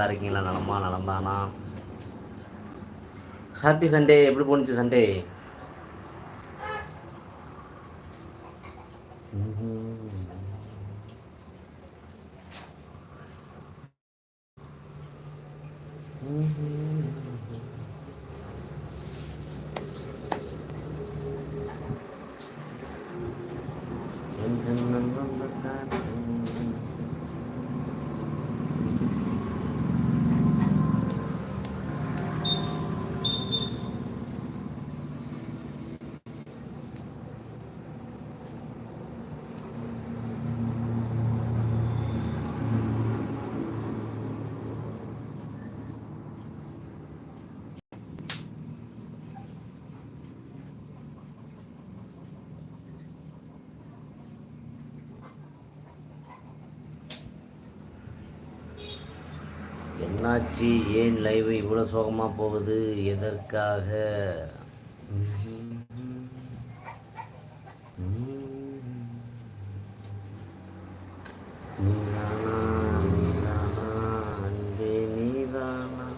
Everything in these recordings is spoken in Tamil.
நல்லா இருக்கீங்களா? நலமா? நலம்தானா? ஹாப்பி சண்டே எப்படி போணுச்சு சண்டே என்னாச்சு? ஏன் லைவ் இவ்வளோ சோகமாக போகுது? எதற்காக? நீதானா?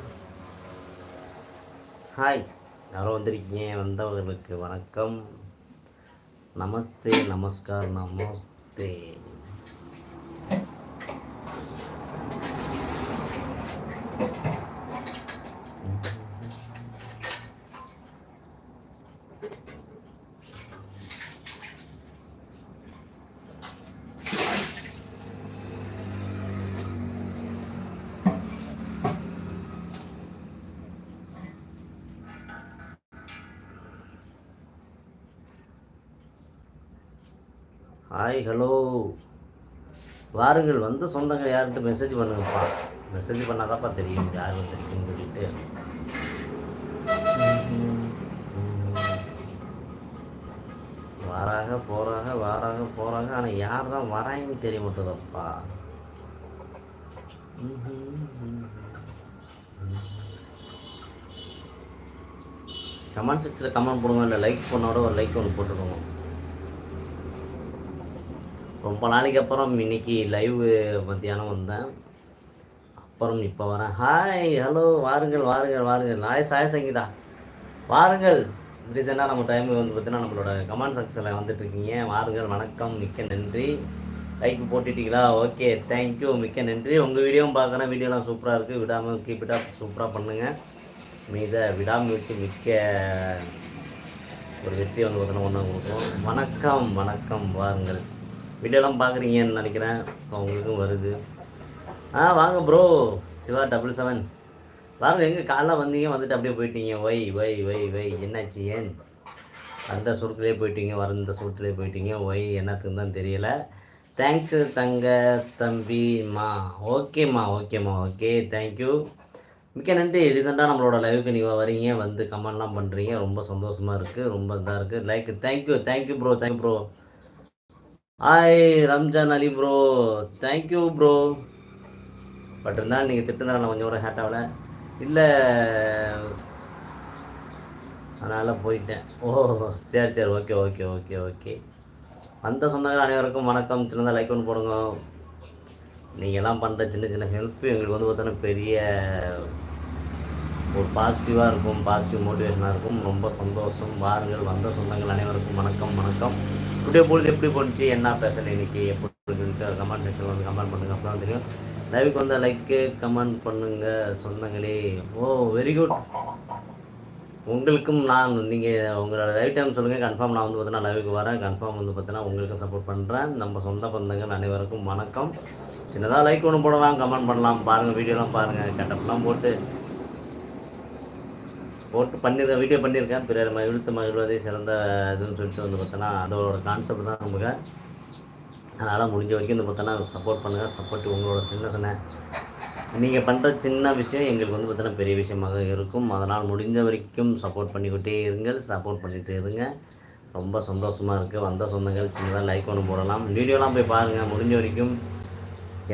ஹாய் யாரோ வந்திருக்கீங்க? வந்தவர்களுக்கு வணக்கம். நமஸ்தே நமஸ்கார் நமஸ்தே. ஹாய் ஹலோ வாருங்கள் வந்த சொந்தங்கள் யார்கிட்ட மெசேஜ் பண்ணுங்கப்பா. மெசேஜ் பண்ணாதாப்பா தெரியும். யார் வந்திருக்குன்னு சொல்லிட்டு. வாராக போகிறாங்க வாராக போகிறாங்க ஆனால் யார் தான் வராங்கன்னு தெரிய மாட்டேதப்பா கமெண்ட் செக்ஷனில் கமெண்ட் போடுங்க. இல்லை லைக் பண்ணோட ஒரு லைக் ஒன்று போட்டுக்கோங்க. ரொம்ப நாளைக்கு அப்புறம் இன்னைக்கு லைவ் மத்தியானம் வந்தேன். அப்புறம் இப்போ வரேன். ஹாய் ஹலோ வாருங்கள் வாருங்கள் வாருங்கள். ஹாய் சாய் சங்கீதா. வாருங்கள். ரீசெண்டாக நம்ம டைம் வந்து பார்த்தீங்கன்னா நம்மளோட கமெண்ட் செக்ஷனில் வந்துட்டுருக்கீங்க வாருங்கள் வணக்கம் மிக்க நன்றி. லைக் போட்டுட்டீங்களா? ஓகே தேங்க்யூ மிக்க நன்றி. உங்கள் வீடியோவும் பார்க்குறேன் வீடியோலாம் சூப்பராக இருக்குது விடாமல் கீப் இட் அப் சூப்பராக பண்ணுங்கள் மீத விடாமுயற்சி மிக்க ஒரு வெற்றி வந்து பார்த்தீங்கன்னா ஒன்று கொடுக்கும். வணக்கம் வணக்கம் வாருங்கள். வீடியோலாம் பார்க்குறீங்கன்னு நினைக்கிறேன். இப்போ உங்களுக்கும் வருது. ஆ வாங்க ப்ரோ சிவா டபுள் செவன் வாங்க எங்கே காலைல வந்தீங்க வந்துட்டு அப்படியே போயிட்டீங்க. ஒய் ஒய் ஒய் ஒய் என்னாச்சு ஏன்? அந்த சுருக்கிலே போயிட்டீங்க வந்த சுருட்டிலே போயிட்டீங்க. ஒய் என்னத்துக்கு தான் தெரியலை. தேங்க்ஸு தங்க தம்பிம்மா ஓகேம்மா ஓகேம்மா ஓகே தேங்க்யூ மிக்க நன்றி. ரீசெண்டாக நம்மளோட லைவுக்கு நீங்கள் வரீங்க வந்து கமெண்ட்லாம் பண்ணுறீங்க ரொம்ப சந்தோஷமாக இருக்குது ரொம்ப இதாக இருக்குது like thank you thank you bro thank bro hi Ramzan Ali bro thank you bro but இருந்தாலும் நீங்கள் திட்டுனால நான் கொஞ்சம் கூட ஹேட் ஆகல. இல்லை அதனால் போயிட்டேன். ஓ சரி சரி. ஓகே ஓகே ஓகே ஓகே அந்த சொந்தங்கள் அனைவருக்கும் வணக்கம். சின்னதாக லைக் ஒன்று போடுங்க. நீங்கள்லாம் பண்ணுற சின்ன சின்ன ஹெல்ப் எங்களுக்கு வந்து பார்த்தோன்னா பெரிய ஒரு பாசிட்டிவாக இருக்கும். பாசிட்டிவ் மோட்டிவேஷனாக இருக்கும். ரொம்ப சந்தோஷம். வாருங்கள். வந்த சொந்தங்கள் அனைவருக்கும் வணக்கம் வணக்கம். இப்படியே பொழுது எப்படி போணுச்சு என்ன பேசல இன்னைக்கு எப்படி இருக்குன்ட்டு கமெண்ட் செக்ஷனில் வந்து கமெண்ட் பண்ணுங்கள் அப்புறம் தெரியும். லைவுக்கு வந்தால் லைக்கு கமெண்ட் பண்ணுங்கள் சொந்தங்களே ஓ வெரி குட் உங்களுக்கும் நான் நீங்கள் உங்களோட லைவ் டைம் சொல்லுங்கள் கன்ஃபார்ம் நான் வந்து பார்த்தீங்கன்னா லைவுக்கு வரேன். கன்ஃபார்ம் வந்து பார்த்தீங்கன்னா உங்களுக்கும் சப்போர்ட் பண்ணுறேன் நம்ம சொந்த பந்தங்கள் அனைவருக்கும் வணக்கம். சின்னதாக லைக் ஒன்று போடலாம் கமெண்ட் பண்ணலாம். பாருங்கள் வீடியோலாம் பாருங்கள் கட்டப்லாம் போட்டு போட்டு பண்ணியிருக்கேன் வீடியோ பண்ணியிருக்கேன். பிறர் ம இழுத்து மகிழ்வதே சிறந்த இதுன்னு சொல்லிட்டு வந்து பார்த்தோன்னா அதோட கான்செப்ட் தான் நமக்கு. அதனால் முடிஞ்ச வரைக்கும் வந்து பார்த்தோன்னா சப்போர்ட் பண்ணுங்கள் சப்போர்ட் உங்களோட சின்ன சின்ன நீங்கள் பண்ணுற சின்ன விஷயம் எங்களுக்கு வந்து பார்த்தோன்னா பெரிய விஷயமாக இருக்கும். அதனால் முடிஞ்ச வரைக்கும் சப்போர்ட் பண்ணிக்கிட்டே இருங்கள் சப்போர்ட் பண்ணிகிட்டே இருங்க. ரொம்ப சந்தோஷமாக இருக்குது வந்த சொந்தங்கள் சின்னதாக லைக் ஒன்று போடலாம். வீடியோலாம் போய் பாருங்கள் முடிஞ்ச வரைக்கும்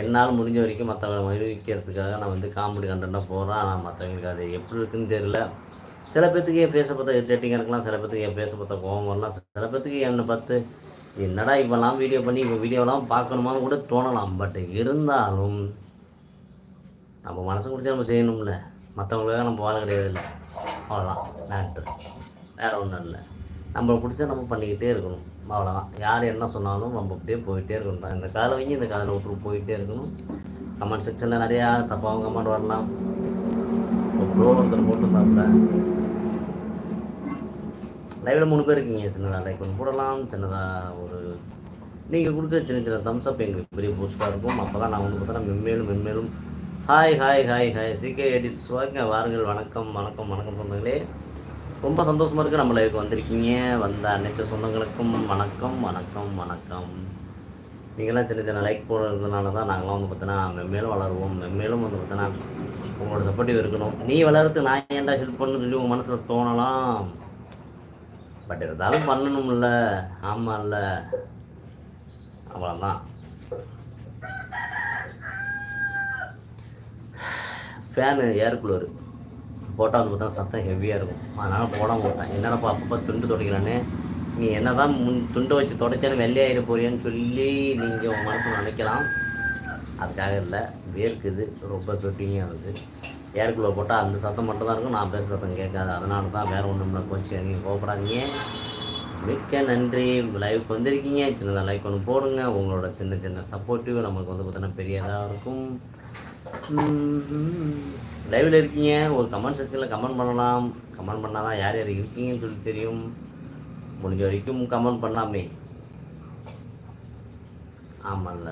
என்னால் முடிஞ்ச வரைக்கும் மற்றவங்களை மகிழ்விக்கிறதுக்காக நான் வந்து காமெடி கண்டென்ட்டாக போகிறேன் ஆனால் மற்றவங்களுக்கு அது எப்படி இருக்குன்னு தெரியல. சில பேர்த்துக்கு என் ஃபேஸை பார்த்தா இரிட்டேட்டிங்காக இருக்கலாம் சில பேர்த்துக்கு என் ஃபேஸை பார்த்தா கோவம் வரலாம் சில பேர்த்துக்கு என்னை பார்த்து என்னடா இப்போலாம் வீடியோ பண்ணி இப்போ வீடியோலாம் பார்க்கணுமான்னு கூட தோணலாம் பட் இருந்தாலும் நம்ம மனசு பிடிச்சா நம்ம செய்யணும்ல. மற்றவங்களுக்காக நம்ம வாழ கிடையாது இல்லை அவ்வளோதான் மேட்ரு வேறு ஒன்றும் இல்லை. நம்மளை பிடிச்சா நம்ம பண்ணிக்கிட்டே இருக்கணும். அவ்வளோதான் யார் என்ன சொன்னாலும் நம்ம அப்படியே போயிட்டே இருக்கணும். இந்த காலை வாங்கி இந்த காதில் விட்டு போயிட்டே இருக்கணும். கமெண்ட் செக்ஷனில் நிறையா தப்பாகவும் கமெண்ட் வரலாம். ப்ரோ ஒருத்தர் போட்டுருந்தாப்புல லைவில் மூணு பேர் இருக்கீங்க சின்னதாக லைக் ஒன்று போடலாம் சின்னதாக ஒரு நீங்கள் கொடுக்குற சின்ன சின்ன தம்ஸ் அப் எங்களுக்கு பெரிய பூஸ்டாக இருக்கும். அப்போ தான் நான் வந்து பார்த்தோன்னா மென்மேலும் மென்மேலும். Hi hi hi hi CK edits வாங்க வாருங்கள். வணக்கம் வணக்கம் வணக்கம் சொந்தங்களே. ரொம்ப சந்தோஷமாக இருக்குது நம்ம லைவுக்கு வந்திருக்கீங்க. வந்த அனைத்து சொந்தங்களுக்கும் வணக்கம் வணக்கம் வணக்கம். நீங்களாம் சின்ன சின்ன லைக் போடுறதுனால தான் நாங்களாம் வந்து பார்த்தோன்னா மென்மேலும் வளருவோம். மென்மேலும் வந்து பார்த்தோன்னா உங்களோட சப்போர்ட்டிவ் இருக்கணும். நீ வளர்றதுக்கு நான் ஏன்டா ஹெல்ப் பண்ணுன்னு சொல்லி உங்கள் மனசில் தோணலாம். பட் இருந்தாலும் பண்ணணும்ல. ஆமாம்ல அவ்வளோதான் ஃபேனு ஏர் கூலர் போட்டால் வந்து பார்த்தா சத்தம் ஹெவியாக இருக்கும். அதனால் போட மாட்டேன். என்னடா அப்பப்போ துண்டு துடைக்கிறானே நீ என்ன தான் முன் துண்டை வச்சு துடைச்சாலும் வெள்ளையாயிட போறியான்னு சொல்லி நீங்கள் உங்கள் மனசில் நினைக்கலாம். அதுக்காக இல்லை வேர்க்குது. ரொம்ப சொட்டிங்காக இருக்குது ஏர்குள்ளே போட்டால் அந்த சத்தம் மட்டும் தான் இருக்கும். நான் பேச சத்தம் கேட்காது. அதனால தான் வேறு ஒன்றும் இல்லை. கோச்சிக்காதீங்க கோவப்படாதீங்க. மிக்க நன்றி. லைவுக்கு வந்திருக்கீங்க. சின்னதாக லைக் ஒன்று போடுங்க. உங்களோட சின்ன சின்ன சப்போர்ட்டிவ் நமக்கு வந்து பார்த்தீங்கன்னா பெரியதாக இருக்கும். லைவில் இருக்கீங்க. ஒரு கமெண்ட் செக்ஷனில் கமெண்ட் பண்ணலாம். கமெண்ட் பண்ணால் தான் யார் யார் இருக்கீங்கன்னு சொல்லி தெரியும். முடிஞ்ச வரைக்கும் கமெண்ட் பண்ணாமே ஆமாம்ல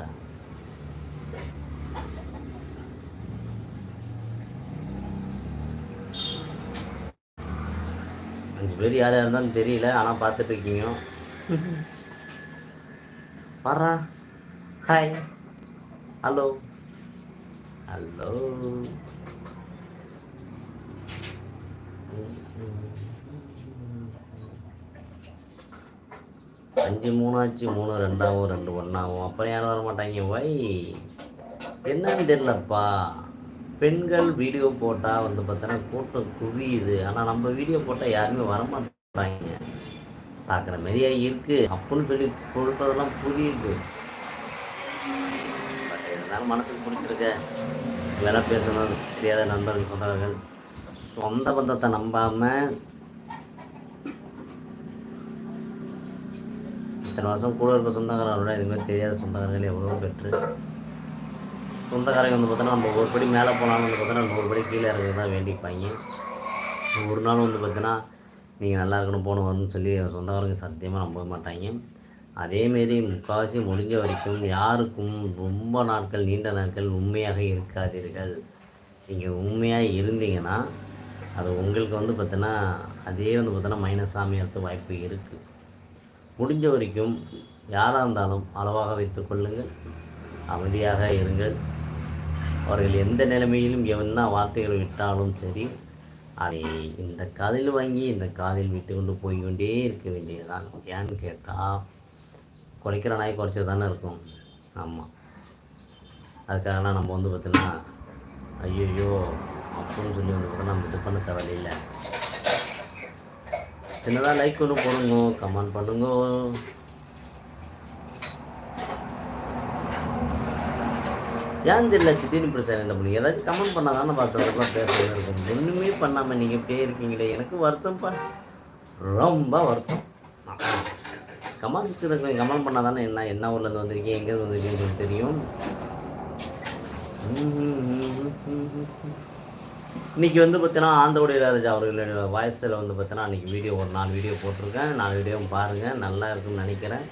அஞ்சு பேர் யார் யார் இருந்தாலும் தெரியல ஆனால் பார்த்துட்டு இருக்கீங்க. ஹாய் ஹலோ ஹலோ அஞ்சு மூணாச்சு மூணு ரெண்டாவும் ரெண்டு ஒன்றாவும் அப்புறம் யாரும் வர மாட்டாங்க வை. என்னன்னு தெரியலப்பா. பெண்கள் வீடியோ போட்டால் வந்து பார்த்தோன்னா கூட்டம் குவியுது. ஆனால் நம்ம வீடியோ போட்டால் யாருமே வரமாட்டாங்க. பார்க்குற மாதிரியா இருக்குது அப்புடின்னு சொல்லி சொல்கிறதெல்லாம் புரியுது. பட் இருந்தாலும் மனசுக்கு பிடிச்சிருக்க. வேலை பேசணும் தெரியாத நண்பர்கள் சொந்தவர்கள் சொந்த பந்தத்தை நம்பாமல் இத்தனை வருஷம் கூட இருக்க சொந்தக்காரர்களோட இதுமாதிரி தெரியாத சொந்தக்காரர்கள் எவ்வளோ பெற்று சொந்தக்காரங்க வந்து பார்த்தோன்னா நம்ம ஒரு படி மேலே போனாலும் வந்து பார்த்தோன்னா நூறு படி கீழே இறங்குறது தான் வேண்டிப்பாங்க. ஒரு நாள் வந்து பார்த்தீங்கன்னா நீங்கள் நல்லா இருக்கணும் போகணும் வரணும்னு சொல்லி சொந்தக்காரங்க சத்தியமாக நம்ப மாட்டாங்க. அதேமாரி முக்கால்வாசி முடிஞ்ச வரைக்கும் யாருக்கும் ரொம்ப நாட்கள் நீண்ட நாட்கள் உண்மையாக இருக்காதீர்கள். நீங்கள் உண்மையாக இருந்தீங்கன்னா அது உங்களுக்கு வந்து பார்த்தோன்னா அதே வந்து பார்த்தோன்னா மைனஸ் ஆமையறது வாய்ப்பு இருக்குது முடிஞ்ச வரைக்கும் யாராக இருந்தாலும் அளவாக வைத்துக்கொள்ளுங்கள் அமைதியாக இருங்கள். அவர்கள் எந்த நிலைமையிலும் என்ன வார்த்தைகளை விட்டாலும் சரி அதை இந்த காதில் வாங்கி இந்த காதில் விட்டு கொண்டு போய்கொண்டே இருக்க வேண்டியதுதான். ஏன்னு கேட்டால் குறைக்கிற நாய் குறைச்சது தானே இருக்கும். ஆமாம் அதுக்காக நம்ம வந்து பார்த்தோன்னா ஐயோ அப்படின்னு சொல்லி வந்து பார்த்தா நம்ம இது பண்ண தேவையில்லை. சின்னதாக லைக் ஒன்று போடுங்க கமெண்ட் பண்ணுங்க. ஏன் தெரியல திடீர்னு இப்படி சார் என்ன பண்ணி ஏதாச்சும் கமெண்ட் பண்ணால் தானே பார்க்குறதுலாம் பேசுறது இருக்கும். ஒன்றுமே பண்ணாமல் நீங்கள் இப்படியே இருக்கீங்களே எனக்கு வருத்தம்ப்பா. ரொம்ப வருத்தம். கமெண்ட் செக்ஷனுக்கு கமெண்ட் பண்ணால் தானே என்ன என்ன ஊர்லேருந்து வந்திருக்கீங்க எங்கேருந்து வந்திருக்கீங்கன்னு தெரியும். இன்றைக்கி வந்து பார்த்தீங்கன்னா ஆந்திரோடைய இளையராஜா அவர்களுடைய வாய்ஸில் வந்து பார்த்தீங்கன்னா அன்றைக்கி வீடியோ ஒரு நாலு வீடியோ போட்டிருக்கேன். நாலு வீடியோவும் பாருங்கள் நல்லா இருக்குன்னு நினைக்கிறேன்.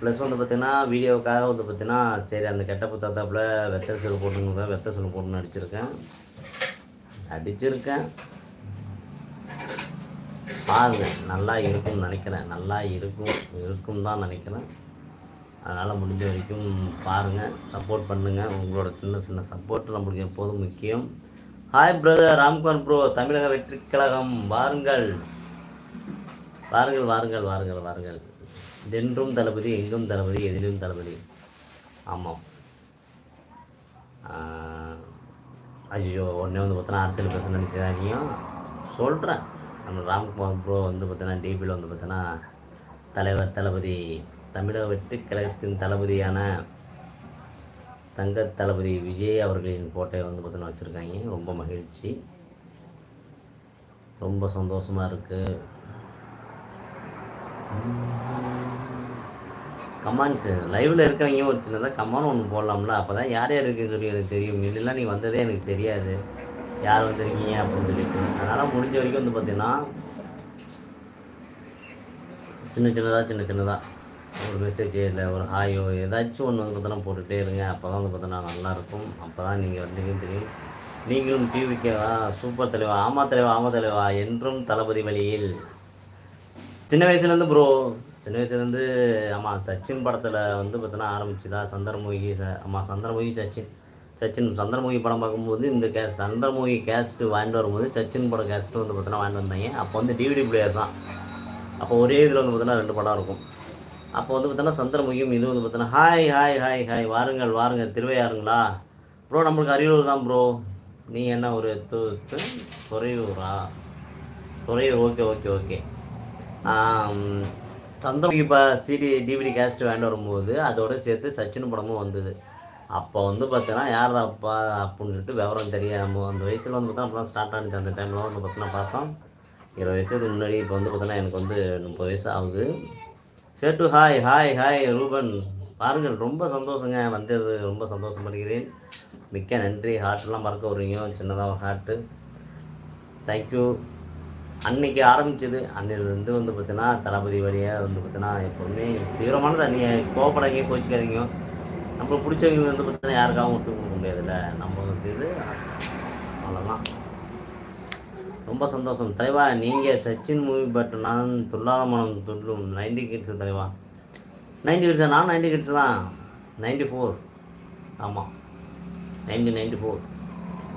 ப்ளஸ் வந்து பார்த்திங்கன்னா வீடியோவுக்காக வந்து பார்த்தீங்கன்னா சரி அந்த கெட்ட தாத்தாப்பில் வெத்த செல் போட்டுங்க வெத்த செல் போட்டுன்னு அடிச்சிருக்கேன் அடிச்சிருக்கேன் பாருங்க நல்லா இருக்கும்னு நினைக்கிறேன். நல்லா இருக்கும் இருக்கும் தான் நினைக்கிறேன். அதனால் முடிஞ்ச வரைக்கும் பாருங்கள் சப்போர்ட் பண்ணுங்கள் உங்களோட சின்ன சின்ன சப்போர்ட் நம்மளுக்கு எப்போதும் முக்கியம். ஹாய் பிரதர் ராம்குமார் ப்ரோ தமிழக வெற்றி கழகம். வாருங்கள். வாருங்கள் வாருங்கள் வாருங்கள் வாருங்கள். தென்றும் தளபதி எங்கும் தளபதி எதிலும் தளபதி. ஆமாம் ஐயோ உடனே வந்து பார்த்தோன்னா அரசியல் பேச நினச்சிதாரியும் சொல்கிறேன் நம்ம ராம்குமார் ப்ரோ வந்து பார்த்தோன்னா டிபியில் வந்து பார்த்தோன்னா தலைவர் தளபதி தமிழக வெற்றி கழகத்தின் தளபதியான தங்க தளபதி விஜய் அவர்களின் கோட்டையை வந்து பார்த்தோன்னா வச்சுருக்காங்க. ரொம்ப மகிழ்ச்சி. ரொம்ப சந்தோஷமாக இருக்குது கமான்ஸு லைவில் இருக்கவங்க ஒரு சின்னதாக கமான் ஒன்று போடலாம்ல. அப்போ தான் யார் யார் இருக்குன்னு சொல்லி எனக்கு தெரியும். இல்லைலாம் நீ வந்ததே எனக்கு தெரியாது. யார் வந்திருக்கீங்க அப்படின்னு சொல்லிட்டு. அதனால் முடிஞ்ச வரைக்கும் வந்து பார்த்தீங்கன்னா சின்ன சின்னதாக சின்ன சின்னதாக ஒரு மெசேஜ் இல்லை ஒரு ஹாயோ ஏதாச்சும் ஒன்று வந்து பார்த்தோன்னா போட்டுகிட்டே இருங்க. அப்போ தான் வந்து பார்த்தோன்னா நல்லாயிருக்கும் அப்போ தான் நீங்கள் வந்தீங்கன்னு தெரியும். நீங்களும் டிவிக்கேவா சூப்பர் தலைவா ஆமா தலைவா ஆமா தலைவா என்றும் தளபதி வழியில். சின்ன வயசுலேருந்து ப்ரோ சின்ன வயசுலேருந்து ஆமாம் சச்சின் படத்தில் வந்து பார்த்தோன்னா ஆரம்பிச்சுதா சந்திரமுகி ச ஆமாம் சந்திரமுகி சச்சின். சச்சின் சந்திரமுகி படம் பார்க்கும்போது இந்த கேஸ் சந்திரமுகி கேஸ்ட்டு வாங்கிட்டு வரும்போது சச்சின் படம் கேஸ்ட்டு வந்து பார்த்தோன்னா வாங்கிட்டு வந்தாங்க. அப்போ வந்து டிவிடி பிளேயர் தான். அப்போ ஒரே இதில் வந்து பார்த்தோன்னா ரெண்டு படம் இருக்கும். அப்போ வந்து பார்த்தோன்னா சந்திரமுகியும் இது வந்து பார்த்தோன்னா ஹாய் ஹாய் ஹாய் ஹாய் வாருங்கள் வாருங்கள் திருவையாருங்களா ப்ரோ நம்மளுக்கு அரியலூர் தான் ப்ரோ நீ என்ன ஒரு து- துறையூரா? Thuraiyur okay okay okay Chandramukhi இப்போ சிடி டிவிடி கேஸ்ட் வேண்டு வரும்போது அதோட சேர்த்து சச்சின் படமும் வந்தது. அப்போ வந்து பார்த்தீங்கன்னா யார் அப்பா அப்படின்னு சொல்லிட்டு விவரம் தெரியாமல் அந்த வயசில் வந்து பார்த்தா அப்போலாம் ஸ்டார்ட் ஆனிச்சு அந்த டைமில் வந்து பார்த்தீங்கன்னா பார்த்தோம். இருபது வயசுக்கு முன்னாடி இப்போ வந்து பார்த்தீங்கன்னா எனக்கு வந்து முப்பது வயசு ஆகுது. சேட்டு ஹாய் ஹாய் ஹாய் ரூபன். பாருங்கள் ரொம்ப சந்தோஷங்க. வந்தது ரொம்ப சந்தோஷப்படுகிறேன் மிக்க நன்றி. ஹார்ட்லாம் மறக்க வருவீங்க சின்னதாக ஹார்ட்டு தேங்க்யூ அன்னைக்கு ஆரம்பிச்சது அன்னையிலேருந்து வந்து பார்த்தீங்கன்னா தளபதி வழியாக வந்து பார்த்தீங்கன்னா எப்போவுமே தீவிரமானது நீங்கள் கோவப்படாதீங்க கோச்சிக்காதீங்க நம்மளுக்கு பிடிச்சவங்க வந்து பார்த்தீங்கன்னா யாருக்காகவும் விட்டு கொடுக்க முடியாதுல்ல. நம்ம வந்து இது அவ்வளோதான் ரொம்ப சந்தோஷம். தலைவா நீங்கள் சச்சின் மூவி பட் நான் துல்லாத மனம் துள்ளும் நைன்டி கிட்ஸ் தலைவா. நைன்டி கிட்ஸ் நான் நைன்டி கிட்ஸ் தான். Ninety four. ஆமாம் நைன்டி நைன்டி ஃபோர்.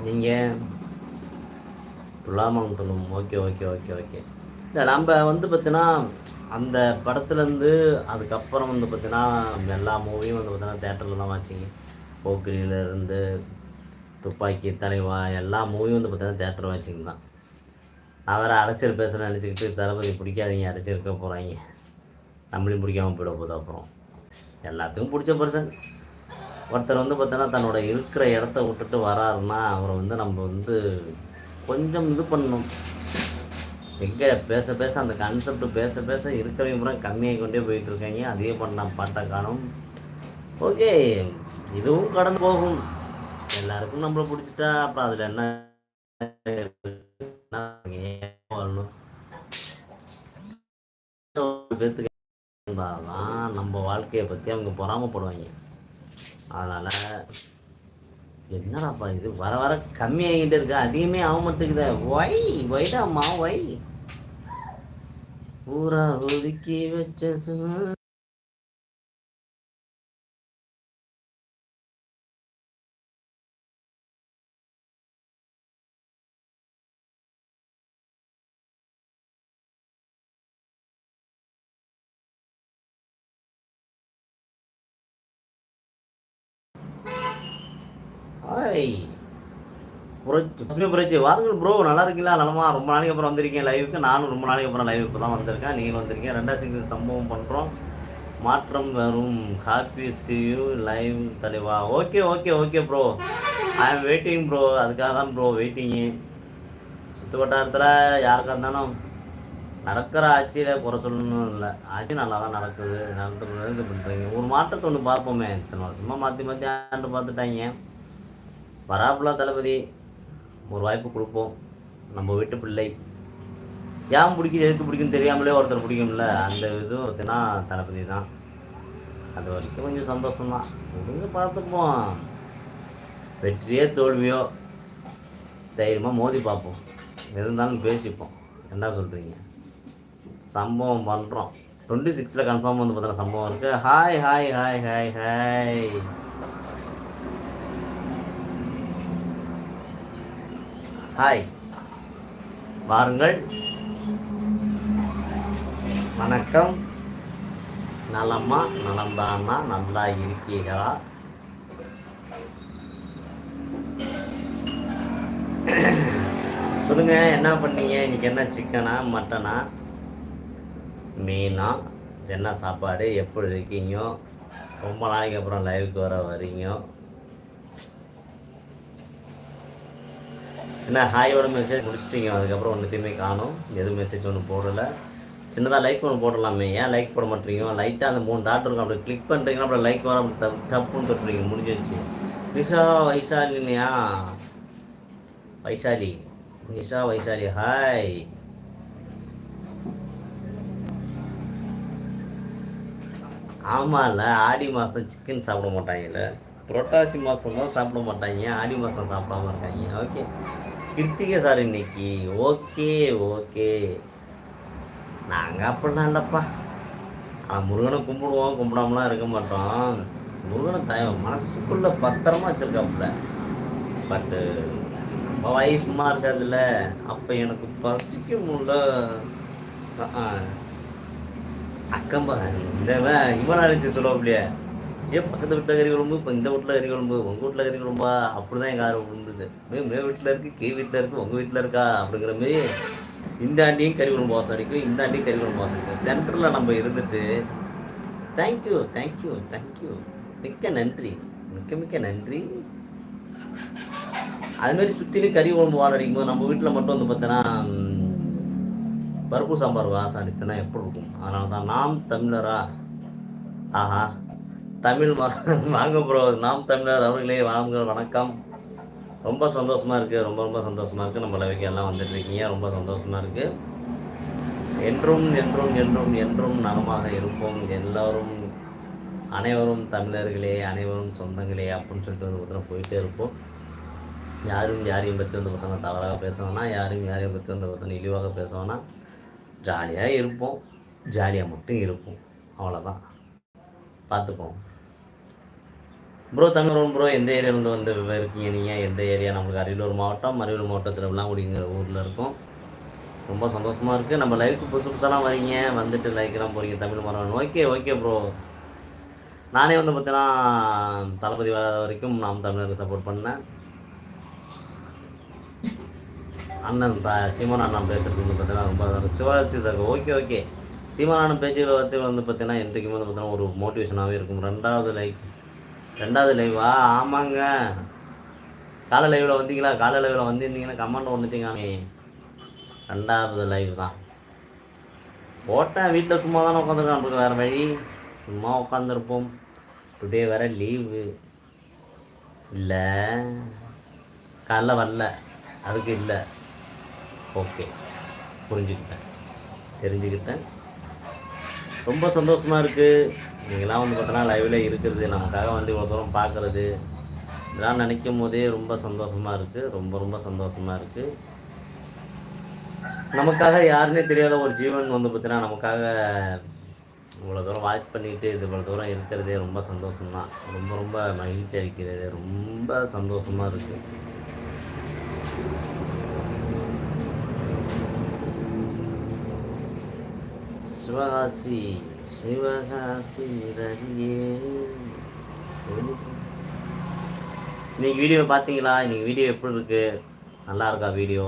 நீங்கள் துலாமம் சொல்லும். ஓகே ஓகே ஓகே ஓகே இல்லை நம்ம வந்து பார்த்தீங்கன்னா அந்த படத்துலேருந்து அதுக்கப்புறம் வந்து பார்த்தீங்கன்னா எல்லா மூவியும் வந்து பார்த்தீங்கன்னா தேட்டரில் தான் வாச்சிங்க. போக்கிரியில துப்பாக்கி தலைவா எல்லா மூவியும் வந்து பார்த்தீங்கன்னா தேட்டர் வாட்சிங் தான். நான் வேறு அரசியல் பேசுகிறேன் நினச்சிக்கிட்டு தளபதி பிடிக்காதீங்க அரசியலுக்க போகிறாங்க நம்மளையும் பிடிக்காம போயிட போகுது அப்புறம். எல்லாத்துக்கும் பிடிச்ச பர்சன் ஒருத்தர் வந்து பார்த்தோன்னா தன்னோட இருக்கிற இடத்த விட்டுட்டு வராருன்னா அவரை வந்து நம்ம வந்து கொஞ்சம் இது பண்ணணும். எங்கே பேச பேச அந்த கான்செப்ட் பேச பேச இருக்கிறவங்க பூரா கம்மியாகி கொண்டே போயிட்டு இருக்காங்க அதே பண்ண பாட்டை காணும். ஓகே இதுவும் கடந்து போகும். எல்லாருக்கும் நம்மளை பிடிச்சிட்டா அப்புறம் அதில் என்ன பேத்துக்கு நம்ம வாழ்க்கையை பற்றி அவங்க பொறாமப்படுவாங்க. அதனால் என்னடாப்பா இது? வர வர கம்மியாகிட்டு இருக்கு. அதிகமே ஆக மாட்டேங்குதா ஒய் வைடாமா ஒய். பூரா ஒதுக்கி வச்ச புரட்சி பசுமை புரட்சி. வாருங்கள் ப்ரோ நல்லா இருக்கீங்களா? நலமா? ரொம்ப நாளைக்கு அப்புறம் வந்திருக்கேன் லைவுக்கு நானும் ரொம்ப நாளைக்கு அப்புறம் லைவ் இப்போ தான் வந்திருக்கேன். நீங்களும் வந்திருக்கீங்க. ரெண்டாவது சிங்கிள் சம்பவம் பண்ணுறோம் மாற்றம் வரும். ஹாப்பி ஸ்டீவ் லைவ் தலைவா. Okay okay okay bro I am waiting bro அதுக்காக தான் ப்ரோ வெயிட்டிங்கு சுற்று வட்டாரத்தில் யாருக்காக இருந்தாலும் நடக்கிற ஆட்சியில் குறை சொல்லணும் இல்லை. ஆட்சி நல்லா தான் நடக்குது. நடந்து இது பண்ணுறீங்க ஒரு மாற்றத்தை ஒன்று பார்ப்போமே. இத்தனை வருஷமாக மாற்றி மாற்றி ஆண்டு பார்த்துட்டாங்க. வராப்புல தளபதி ஒரு வாய்ப்பு கொடுப்போம். நம்ம வீட்டு பிள்ளை. ஏன் பிடிக்குது எதுக்கு பிடிக்குன்னு தெரியாமலே ஒருத்தர் பிடிக்கும்ல? அந்த இதுவும் ஒருத்தனா தளபதி தான். அது வரைக்கும் கொஞ்சம் சந்தோஷம்தான். முடிஞ்சு பார்த்துப்போம். வெற்றியோ தோல்வியோ தைரியமாக மோதி பார்ப்போம். இருந்தாலும் பேசிப்போம். என்ன சொல்கிறீங்க சம்பவம் பண்ணுறோம் டுவெண்ட்டி சிக்ஸில் கன்ஃபார்ம் வந்து பார்த்தீங்கன்னா சம்பவம் இருக்குது hi hi hi hi hi hi வாருங்கள். வணக்கம். நலமா நலம்தானா நல்லா இருக்கீங்களா சொல்லுங்க என்ன பண்ணீங்க? இன்னைக்கு என்ன சிக்கனா மட்டனா? மீனா? என்ன சாப்பாடு? எப்படி இருக்கீங்க ரொம்ப நாளைக்கு அப்புறம் லைவுக்கு வர வரீங்க? என்ன ஹாயோட மெசேஜ் முடிச்சிட்டிங்க. அதுக்கப்புறம் ஒன்றுத்தையுமே காணும். எதுவும் மெசேஜ் ஒன்றும் போடலை. சின்னதாக லைக் ஒன்று போடலாமே. ஏன் லைக் போட மாட்டீங்க? லைட்டாக அந்த மூணு டாட் இருக்கும். அப்படி கிளிக் பண்ணுறீங்கன்னா அப்புறம் லைக் வர அப்படி தப்பு டப்புன்னு தொட்டுறீங்க. முடிஞ்சிருச்சு. நிஷா வைசாலினியா வைசாலி. நிஷா வைசாலி ஹாய் ஆமாம்ல ஆடி மாதம் சிக்கன் சாப்பிட மாட்டாங்கல்ல. புரட்டாசி மாதம் தான் சாப்பிட மாட்டாங்க. ஆடி மாதம் சாப்பிடாம இருக்காங்க? ஓகே கிருத்திகை சார் இன்னைக்கு ஓகே ஓகே. நாங்கள் அப்படிதான்டப்பா ஆனால் முருகனை கும்பிடுவோம் கும்பிடாமலாம் இருக்க மாட்டோம். முருகனை த மனசுக்குள்ளே பத்திரமா வச்சுருக்காப்புல. பட்டு நம்ம வயசு சும்மா இருக்காதுல்ல. அப்போ எனக்கு பசிக்க முடியல. அக்கம்பா இந்த இவன் அழைச்சி சொல்லுவாப்லையே ஏன் பக்கத்து வீட்டில் கறி குழம்பு இப்போ இந்த வீட்டில் கறி குழம்பு உங்கள் வீட்டில் கறி குழம்பா அப்படி தான் எங்கள் ஆர்வம் இருந்தது. மே மே வீட்டில் இருக்குது கே வீட்டில் இருக்குது உங்கள் வீட்டில் இருக்கா அப்படிங்கிற மாரி இந்த ஆண்டியும் கறி குழம்பு வாசம் அடிக்கும் இந்த ஆண்டியும் கறி குழம்பு வாசம் அடிக்கும். சென்டரில் நம்ம இருந்துட்டு தேங்க்யூ தேங்க்யூ தேங்க்யூ மிக்க நன்றி மிக்க மிக்க நன்றி. அதுமாரி சுற்றிலும் கறி குழம்பு வாழ அடிக்கும் போது நம்ம வீட்டில் மட்டும் வந்து பார்த்தோன்னா பருப்பு சாம்பார் வாசம் அடிச்சுன்னா எப்படி இருக்கும்? அதனால தான் நாம் தமிழரா? ஆஹா. தமிழ் வாங்க ப்ரோ நாம் தமிழர் அவர்களே வாங்க வணக்கம். ரொம்ப சந்தோஷமாக இருக்குது ரொம்ப ரொம்ப சந்தோஷமாக இருக்குது நம்ம லவிக்கு எல்லாம் வந்துட்டுருக்கீங்க ரொம்ப சந்தோஷமாக இருக்குது என்றும் என்றும் என்றும் என்றும் நலமாக இருப்போம். எல்லோரும் அனைவரும் தமிழர்களே அனைவரும் சொந்தங்களே அப்படின்னு சொல்லிட்டு வந்து பார்த்தோன்னா போயிட்டே இருப்போம். யாரும் யாரையும் பற்றி வந்து பார்த்தோன்னா தவறாக பேசுவோன்னா யாரும் யாரையும் பற்றி வந்து பார்த்தோன்னா இழிவாக பேசுவோன்னா ஜாலியாக இருப்போம். ஜாலியாக மட்டும் இருப்போம். அவ்வளோதான் பார்த்துப்போம். ப்ரோ தமிழ் ப்ரோ எந்த ஏரியாவிலேருந்து வந்து இருக்கீங்க? நீங்கள் எந்த ஏரியா நம்மளுக்கு அரியலூர் மாவட்டம் அரியலூர் மாவட்டத்தில் விளாங்குடிங்கிற ஊரில் இருக்கும். ரொம்ப சந்தோஷமாக இருக்குது நம்ம லைஃப்க்கு புதுசு புதுசாலாம் வரீங்க. வந்துட்டு லைக்கெல்லாம் போகிறீங்க தமிழ் மரம். ஓகே ஓகே ப்ரோ நானே வந்து பார்த்தீங்கன்னா தளபதி வராத வரைக்கும் நாம் தமிழருக்கு சப்போர்ட் பண்ணேன். அண்ணன் த சீமான் அண்ணன் பேசுகிறது வந்து பார்த்தீங்கன்னா ரொம்ப Sivaji sir okay okay Seeman அண்ணன் பேசுகிற வார்த்தை வந்து பார்த்தீங்கன்னா என்றைக்குமே வந்து பார்த்தீங்கன்னா ஒரு மோட்டிவேஷனாகவே இருக்கும். ரெண்டாவது லைக் ரெண்டாவது லைவா ஆமாங்க. காலை லைவில் வந்தீங்களா? காலை லைவில் வந்திருந்தீங்கன்னா கமெண்ட் ஒன்றுத்தீங்க ரெண்டாவது லைவ் தான். போட்டேன் வீட்டில் சும்மா தானே உட்காந்துருக்கோம் நம்மளுக்கு வேறு வழி. சும்மா உட்காந்துருப்போம். டுடே வேறு லீவு இல்லை. காலைல வரல. அதுக்கு இல்லை. ஓகே புரிஞ்சுக்கிட்டேன். தெரிஞ்சுக்கிட்டேன். ரொம்ப சந்தோஷமாக இருக்குது நீங்களாம் வந்து பார்த்தோன்னா லைவில் இருக்கிறது நமக்காக வந்து இவ்வளோ தூரம் பார்க்குறது. இதெல்லாம் நினைக்கும் போதே ரொம்ப சந்தோஷமாக இருக்குது ரொம்ப ரொம்ப சந்தோஷமாக இருக்குது நமக்காக யாருன்னே தெரியாத ஒரு ஜீவன் வந்து பார்த்தீங்கன்னா நமக்காக இவ்வளோ தூரம் வாட்ச் பண்ணிட்டு இது இவ்வளோ தூரம் இருக்கிறதே ரொம்ப சந்தோஷம்தான். ரொம்ப ரொம்ப மகிழ்ச்சி அளிக்கிறது. ரொம்ப சந்தோஷமாக இருக்குது சிவகாசி சிவகாசி ரதியே இன்னைக்கு வீடியோ பார்த்தீங்களா? இன்னைக்கு வீடியோ எப்படி இருக்கு? நல்லா இருக்கா வீடியோ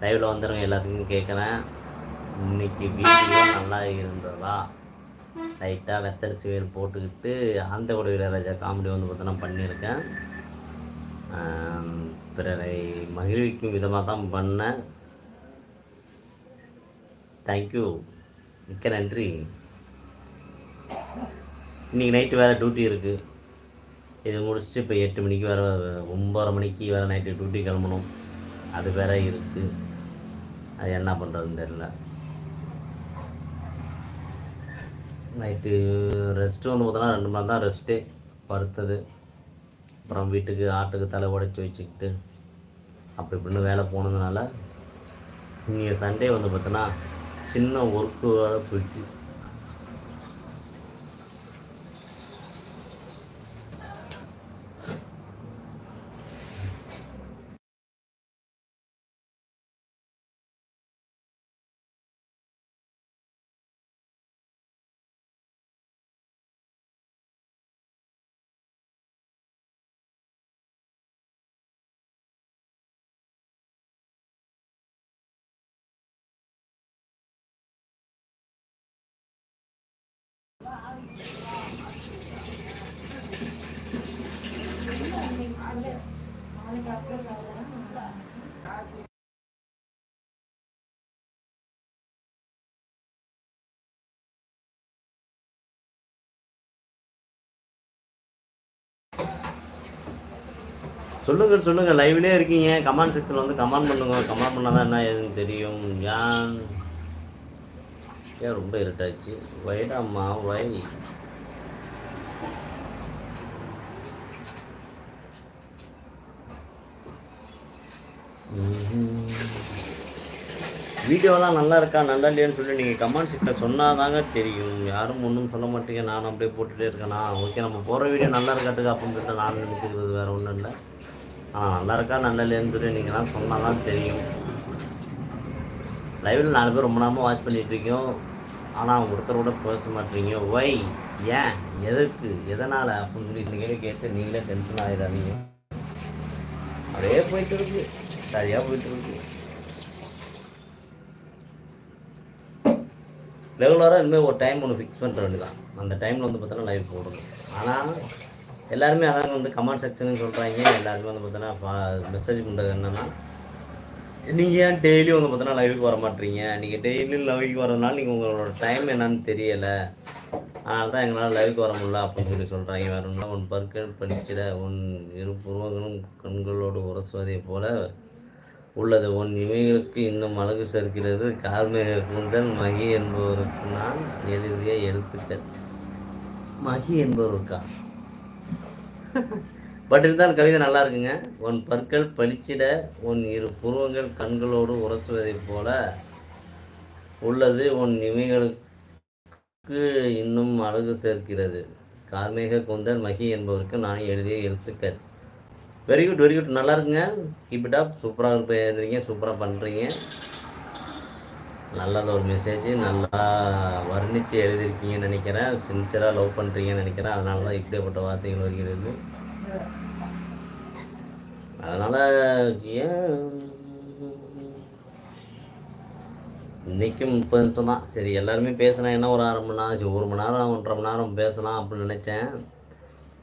லைவில் வந்துடுங்க எல்லாத்துக்கும் கேட்குறேன் இன்னைக்கு வீடியோ நல்லா இருந்ததா? லைட்டாக வெத்தடிச்சு வேல் போட்டுக்கிட்டு அந்த கூட இளையராஜா காமெடி வந்து பார்த்தோன்னா பண்ணியிருக்கேன். பிறரை மகிழ்விக்கும் விதமாக தான் பண்ணேன். தேங்க்யூ மிக்க நன்றி. இன்றைக்கி நைட்டு வேறு டியூட்டி இருக்குது இது முடிச்சுட்டு இப்போ எட்டு மணிக்கு வேறு ஒம்பரை மணிக்கு வேறு நைட்டு டியூட்டி கிளம்பணும். அது வேற இருக்குது அது என்ன பண்ணுறதுன்னு தெரில நைட்டு ரெஸ்ட்டு வந்து பார்த்தோன்னா ரெண்டு மணி தான் ரெஸ்ட்டு பருத்தது அப்புறம் வீட்டுக்கு ஆட்டுக்கு தலை உடச்சி வச்சுக்கிட்டு அப்படி இப்படின்னு வேலை போனதுனால இன்றைக்கி சண்டே வந்து பார்த்தோன்னா சின்ன ஒர்க்கு வேலை போயிட்டு சொல்லுங்கள் சொல்லுங்கள். லைவ்லேயே இருக்கீங்க. கமெண்ட் செக்ஷனில் வந்து கமெண்ட் பண்ணுங்க. கமெண்ட் பண்ணால் தான் என்ன ஏதுன்னு தெரியும். ஏன்? ஏன் ரொம்ப இருட்டாச்சு? வைடாம்மா வை வீடியோலாம் நல்லா இருக்கா? நல்லா இல்லையான்னு சொல்லி நீங்கள் கமெண்ட் செக்ஷன் சொன்னால் தாங்க தெரியும். யாரும் ஒன்றும் சொல்ல மாட்டேங்க. நானும் அப்படியே போட்டுகிட்டே இருக்கேனா? ஓகே நம்ம போகிற வீடியோ நல்லா இருக்காட்டுக்கு அப்படின்னு சொல்லிட்டு நான் நினச்சிக்கிறது வேறு ஒன்றும் இல்லை. ஆனால் நல்லா இருக்கா நல்லா இல்லையான்னு சொல்லி நீங்களாம் சொன்னால் தான் தெரியும். லைவில் நாலு பேர் ரொம்ப நேரமாக வாட்ச் பண்ணிகிட்ருக்கோம் ஆனால் ஆனால் ஒருத்தர் கூட பேச மாட்டீங்க. ஒய் ஏன்? எதுக்கு? எதனால்? அப்படின்னு சொல்லி இந்த கேள்வி கேட்டு நீங்களே டென்ஷன் ஆகிடாதீங்க அப்படியே போயிட்டு இருக்கு. சரியாக போயிட்டு இருக்கு. ரெகுலராக இனிமேல் ஒரு டைம் ஒன்று ஃபிக்ஸ் பண்ணுற வேண்டியதான் அந்த டைமில் வந்து பார்த்தோன்னா லைவ் போடணும் ஆனால் எல்லாருமே அதாங்க வந்து கமெண்ட் செக்ஷனு சொல்கிறாங்க எல்லாருமே வந்து பார்த்தோன்னா மெசேஜ் பண்ணுறது என்னென்னா நீங்கள் ஏன் டெய்லியும் வந்து பார்த்தோன்னா லைவுக்கு வர மாட்டீங்க? நீங்கள் டெய்லியும் லைவுக்கு வரதுனால நீங்கள் உங்களோட டைம் என்னன்னு தெரியலை. அதனால தான் எங்களால் லைவுக்கு வர முடியல அப்படின்னு சொல்லி சொல்கிறாங்க வேறு ஒன்றா உன் பற்கள் படிச்சிட உன் இரு புருவங்களும் கண்களோடு உரசுவதை போல உள்ளது. உன் இவைகளுக்கு இன்னும் அழகு சேர்க்கிறது கார்மேக கூந்தல் மகி என்பவருக்கு நான் எழுதிய எழுத்துக்கள். மகி என்பவருக்கா? பட் இருந்தாலும் கவிதை நல்லா இருக்குங்க. உன் பற்கள் பளிச்சிட உன் இரு புருவங்கள் கண்களோடு உரசுவதைப் போல உள்ளது. உன் இமைகளுக்கு இன்னும் அழகு சேர்க்கிறது. கார்மேக குந்தன் மகி என்பவருக்கு நான் எழுதிய எழுத்துக்கள். வெரி குட் வெரி குட் நல்லா இருக்குங்க. கீப் இட் அப் சூப்பராக இருப்ப எழுதுறீங்க சூப்பராக பண்ணுறீங்க நல்லது ஒரு மெசேஜ் நல்லா வர்ணித்து எழுதியிருக்கீங்கன்னு நினைக்கிறேன். சின்சியராக லவ் பண்ணுறீங்கன்னு நினைக்கிறேன். அதனால தான் இப்படிப்பட்ட வார்த்தைகள் வருகிறது. அதனால் ஏன் இன்றைக்கும் முப்பது நிமிஷம் தான் சரி எல்லாருமே பேசினா என்ன ஒரு அரை மணி நேரம்? சரி, ஒரு மணி நேரம் ஒன்றரை மணி நேரம் பேசலாம் அப்படின்னு நினச்சேன்.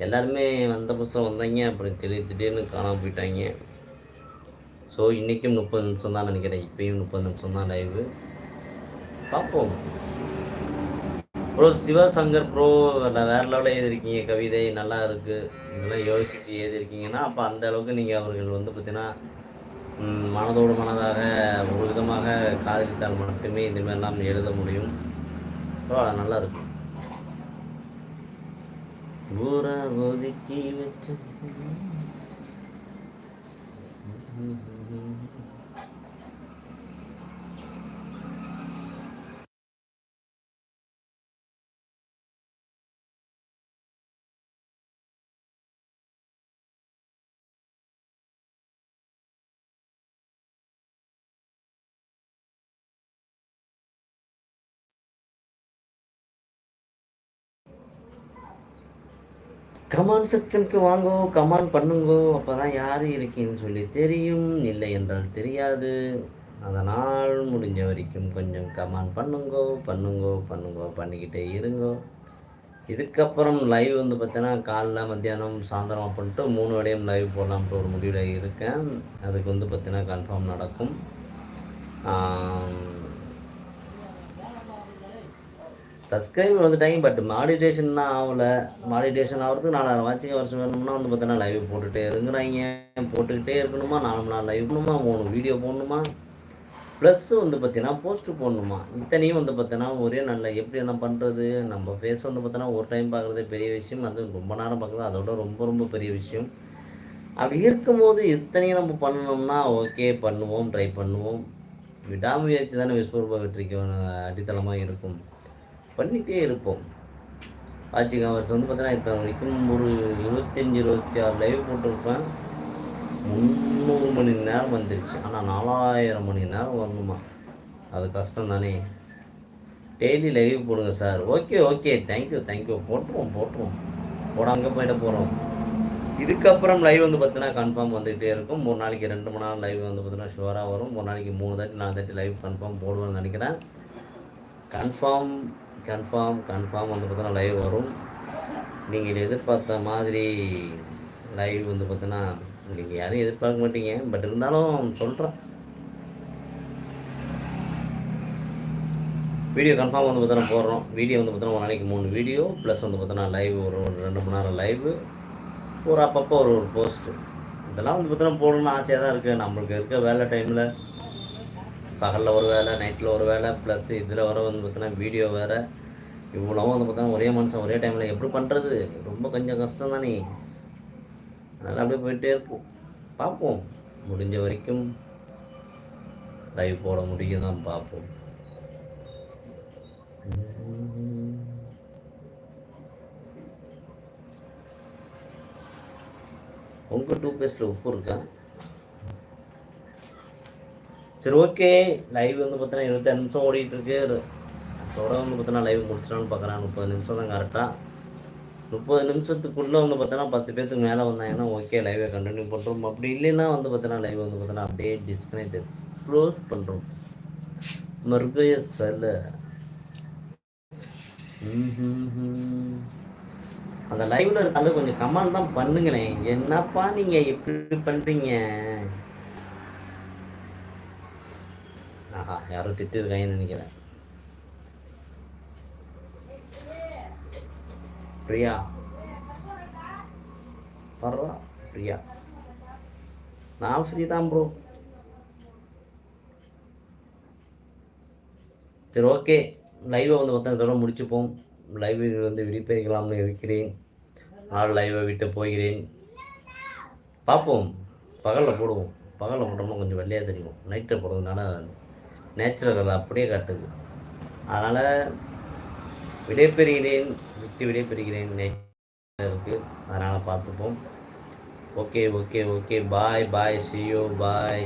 எல்லாருமே வந்த புதுசாக வந்தாங்க அப்புறம் திடீர் திடீர்னு காணாம போயிட்டாங்க. ஸோ இன்றைக்கும் முப்பது நிமிஷம் தான் நினைக்கிறேன். இப்போயும் முப்பது நிமிஷம் தான் லைவு பார்ப்போம். ப்ரோ சிவசங்கர் ப்ரோ வேறு லெவலில் எழுதியிருக்கீங்க கவிதை நல்லா இருக்குது இதெல்லாம் யோசித்து எழுதியிருக்கீங்கன்னா அப்போ அந்த அளவுக்கு நீங்கள் அவர்கள் வந்து பார்த்தீங்கன்னா மனதோடு மனதாக ஒரு விதமாக காதலித்தால் மட்டுமே இந்தமாதிரிலாம் எழுத முடியும். ஸோ அது நல்லா இருக்கும் ஊரா ஒதுக்கி வச்சு கமான் செக்ஷனுக்கு வாங்கோ கமான் பண்ணுங்கோ அப்போ தான் யார் இருக்கீன்னு சொல்லி தெரியும். இல்லை என்றால் தெரியாது. அதனால் முடிஞ்ச வரைக்கும் கொஞ்சம் கமான் பண்ணுங்கோ பண்ணுங்கோ பண்ணுங்கோ பண்ணிக்கிட்டே இருங்கோ. இதுக்கப்புறம் லைவ் வந்து பார்த்தீங்கன்னா காலைல மத்தியானம் சாயந்தரம் பண்ணிட்டு மூணு வடையும் லைவ் போடலாம்ட்டு ஒரு முடிவில் இருக்கேன். அதுக்கு வந்து பார்த்தீங்கன்னா கன்ஃபார்ம் நடக்கும். சப்ஸ்கிரைபர் வந்துட்டாங்க பட் மாடிடேஷன்னா ஆகல ஆகலை. மாடிடேஷன் ஆகிறதுக்கு நாலாயிரம் வாட்சிங் வருஷம் வேணும்னா வந்து பார்த்தீங்கன்னா லைவ் போட்டுகிட்டே இருக்கிறாங்க போட்டுக்கிட்டே இருக்கணுமா? நாலு மணி நேரம் லைவ் பண்ணணுமா மூணு வீடியோ போடணுமா? ப்ளஸ் வந்து பார்த்தீங்கன்னா போஸ்ட்டு போடணுமா? இத்தனையும் வந்து பார்த்தீங்கன்னா ஒரே நல்ல எப்படி என்ன பண்ணுறது நம்ம ஃபேஸ் வந்து பார்த்தீங்கன்னா ஒரு டைம் பார்க்குறதே பெரிய விஷயம். அது ரொம்ப நேரம் பார்க்குறது அதோட ரொம்ப ரொம்ப பெரிய விஷயம். அப்படி இருக்கும்போது இத்தனையும் நம்ம பண்ணணும்னா ஓகே பண்ணுவோம் ட்ரை பண்ணுவோம். விடாமுயற்சி தானே விஸ்வரூப வெற்றிக்கு அடித்தளமாக இருக்கும். பண்ணிகிட்டே இருப்போம். ஆச்சுங்க அவர் வந்து பார்த்தீங்கன்னா இப்போ வரைக்கும் ஒரு இருபத்தஞ்சி இருபத்தி ஆறு லைவ் போட்டிருப்பேன். முந்நூறு மணி நேரம் வந்துருச்சு. ஆனால் நாலாயிரம் மணி நேரம் வரணுமா? அது கஷ்டம் தானே. டெய்லி லைவ் போடுங்க sir. Okay okay thank you thank you போட்டுருவோம் போட்டுருவோம். போடாங்க போயிட போகிறோம் இதுக்கப்புறம் லைவ் வந்து பார்த்தீங்கன்னா கன்ஃபார்ம் வந்துகிட்டே இருக்கும். மூணு நாளைக்கு ரெண்டு மணி நேரம் லைவ் வந்து பார்த்தீங்கன்னா ஷுவராக வரும். மூணு நாளைக்கு மூணு தாட்டி நாலு தாட்டி லைவ் கன்ஃபார்ம் போடுவேன்னு நினைக்கிறேன். கன்ஃபார்ம் கன்ஃபார்ம் கன்ஃபார்ம் வந்து பார்த்தோன்னா லைவ் வரும். நீங்கள் எதிர்பார்த்த மாதிரி லைவ் வந்து பார்த்தோன்னா நீங்கள் யாரும் எதிர்பார்க்க மாட்டீங்க. பட் இருந்தாலும் சொல்கிறேன் வீடியோ கன்ஃபார்ம் வந்து பார்த்தோன்னா போடுறோம். வீடியோ வந்து பார்த்தோன்னா ஒரு நாளைக்கு மூணு வீடியோ ப்ளஸ் வந்து பார்த்தோன்னா லைவ் ஒரு ஒரு ரெண்டு மணி நேரம் லைவ் ஒரு அப்பப்போ ஒரு ஒரு போஸ்ட்டு இதெல்லாம் வந்து பார்த்தோன்னா போடணும்னு ஆசையாக தான் இருக்குது நம்மளுக்கு இருக்க வேலை டைமில் பகலில் ஒரு வேலை நைட்டில் ஒரு வேலை ப்ளஸ் இதில் வர வந்து பார்த்தீங்கன்னா வீடியோ வேறு. இவ்வளோ வந்து பார்த்தா ஒரே மனுஷன் ஒரே டைமில் எப்படி பண்ணுறது ரொம்ப கொஞ்சம் கஷ்டம் தானே. அதனால் அப்படியே போயிட்டே இருக்கும். பார்ப்போம். முடிஞ்ச வரைக்கும் லைவ் போட முடியும் தான் பார்ப்போம் உங்கள் டூ பேஸ்ட்டில் உப்பு இருக்கா? சரி ஓகே லைவ் வந்து பார்த்தீங்கன்னா இருபத்தாறு நிமிஷம் ஓடிட்டு இருக்கு அதோட வந்து பார்த்தீங்கன்னா லைவ் முடிச்சிடலாம்னு பார்க்குறேன் முப்பது நிமிஷம் தான் கரெக்டாக முப்பது நிமிஷத்துக்குள்ளே வந்து பார்த்தோன்னா பத்து பேர்த்துக்கு மேலே வந்தாங்கன்னா ஓகே லைவை கண்டினியூ பண்ணுறோம் அப்படி இல்லைன்னா வந்து பார்த்தோன்னா லைவ் வந்து பார்த்தோன்னா அப்படியே டிஸ்கனெக்ட் க்ளோஸ் பண்ணுறோம் மறுக்கைய சொல்ல அந்த லைவ்ல இருக்காங்க கொஞ்சம் கமெண்ட் தான் பண்ணுங்களேன். என்னப்பா நீங்க எப்படி பண்றீங்க? ஆஹா யாரோ திட்டு இருக்காங்கன்னு நினைக்கிறேன். பிரியா. பரவா பிரியா. நான் ஃப்ரீ தான் ப்ரோ சரி ஓகே லைவை வந்து மொத்தம் இதோட முடிச்சுப்போம். லைவில் வந்து விழிப்பெறிக்கலாம்னு இருக்கிறேன். ஆள் லைவை விட்டு போகிறேன். பார்ப்போம். பகலில் போடுவோம். பகலில் போட்டோம்னா கொஞ்சம் வெள்ளையாக தெரியும். நைட்டில் போடுறதுனால நேச்சுரல் அப்படியே காட்டுது. அதனால் விடைபெறுகிறேன் விட்டு விடைபெறுகிறேன் இருக்குது அதனால் பார்த்துப்போம். Okay okay okay bye bye ciao bye